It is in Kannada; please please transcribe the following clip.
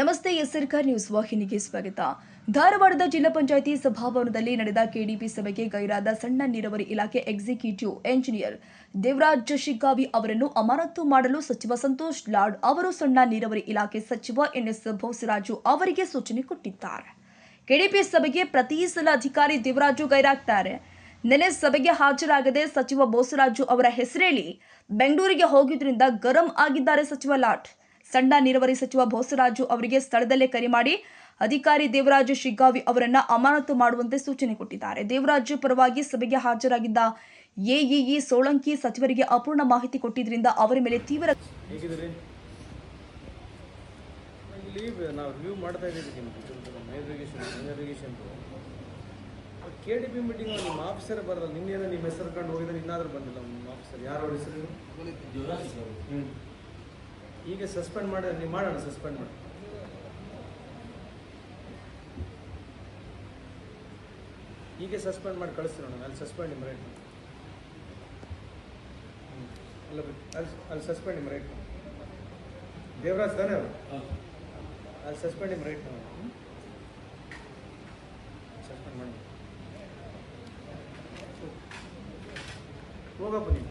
ನಮಸ್ತೆ ಎಸ್ಸರ್ಕಾರ್ ನ್ಯೂಸ್ ವಾಹಿನಿಗೆ ಸ್ವಾಗತ. ಧಾರವಾಡದ ಜಿಲ್ಲಾ ಪಂಚಾಯಿತಿ ಸಭಾಭವನದಲ್ಲಿ ನಡೆದ ಕೆಡಿಪಿ ಸಭೆಗೆ ಗೈರಾದ ಸಣ್ಣ ನೀರಾವರಿ ಇಲಾಖೆ ಎಕ್ಸಿಕ್ಯೂಟಿವ್ ಎಂಜಿನಿಯರ್ ದೇವರಾಜ್ ಶಿಗ್ಗಾವಿ ಅವರನ್ನು ಅಮಾನತು ಮಾಡಲು ಸಚಿವ ಸಂತೋಷ್ ಲಾಡ್ ಅವರು ಸಣ್ಣ ನೀರಾವರಿ ಇಲಾಖೆ ಸಚಿವ ಎನ್ಎಸ್ ಬೋಸರಾಜು ಅವರಿಗೆ ಸೂಚನೆ ಕೊಟ್ಟಿದ್ದಾರೆ. ಕೆಡಿಪಿ ಸಭೆಗೆ ಪ್ರತಿ ಸಲ ಅಧಿಕಾರಿ ದೇವರಾಜು ಗೈರಾಗ್ತಾರೆ. ನೆನೆ ಸಭೆಗೆ ಹಾಜರಾಗದೆ ಸಚಿವ ಬೋಸರಾಜು ಅವರ ಹೆಸರೇಳಿ ಬೆಂಗಳೂರಿಗೆ ಹೋಗಿದ್ರಿಂದ ಗರಂ ಆಗಿದ್ದಾರೆ ಸಚಿವ ಲಾಟ್ ಸಣ್ಣ ನೀರಾವರಿ ಸಚಿವ ಬೋಸರಾಜು ಅವರಿಗೆ ಸ್ಥಳದಲ್ಲೇ ಕರೆ ಮಾಡಿ ಅಧಿಕಾರಿ ದೇವರಾಜು ಶಿಗ್ಗಾವಿ ಅವರನ್ನ ಅಮಾನತು ಮಾಡುವಂತೆ ಸೂಚನೆ ಕೊಟ್ಟಿದ್ದಾರೆ. ದೇವರಾಜು ಪರವಾಗಿ ಸಭೆಗೆ ಹಾಜರಾಗಿದ್ದ ಎಇಇ ಸೋಳಂಕಿ ಸಚಿವರಿಗೆ ಅಪೂರ್ಣ ಮಾಹಿತಿ ಕೊಟ್ಟಿದ್ದರಿಂದ ಅವರ ಮೇಲೆ ತೀವ್ರ ಹೇಗಿದ್ದೀರಿ? ಇಲ್ಲಿ ನಾವು ರಿವ್ಯೂ ಮಾಡ್ತಾ ಇದ್ದೀವಿ irrigation irrigation K D P meeting ನಿಮ್ಮ ಆಫೀಸರ್ ಬರಲ್ಲ ನಿನ್ನೇನೋ ನಿಮ್ಮ ಹೆಸರು ಕಂಡು ಹೋಗಿದ್ರೆ ಇನ್ನಾದ್ರೂ ಬಂದಿಲ್ಲ ನಿಮ್ಮ ಆಫೀಸರ್ ಯಾರು ಅವ್ರ ಹೆಸರು ಹ್ಞೂ ಈಗ ಸಸ್ಪೆಂಡ್ ಮಾಡಿದ್ರೆ ನೀವು ಮಾಡೋಣ ಸಸ್ಪೆಂಡ್ ಮಾಡಿ. ಈಗ ಸಸ್ಪೆಂಡ್ ಮಾಡಿ ಕಳಿಸ್ತೀರ ನಾನು ಅಲ್ಲಿ ಸಸ್ಪೆಂಡ್ ನಿಮ್ಮ ರೈಟ್ ಅಲ್ಲ. ಅಲ್ಲಿ ಅಲ್ಲಿ ಸಸ್ಪೆಂಡ್ ನಿಮ್ಮ ರೈಟ್ ದೇವರಾಜ್ ತಾನೇ ಅವರು? ಅಲ್ಲಿ ಸಸ್ಪೆಂಡ್ ನಿಮ್ಮ ರೈಟ್ ಸಸ್ಪೆಂಡ್ ಮಾಡಿ. ಹೋಗಪ್ಪ ನೀವು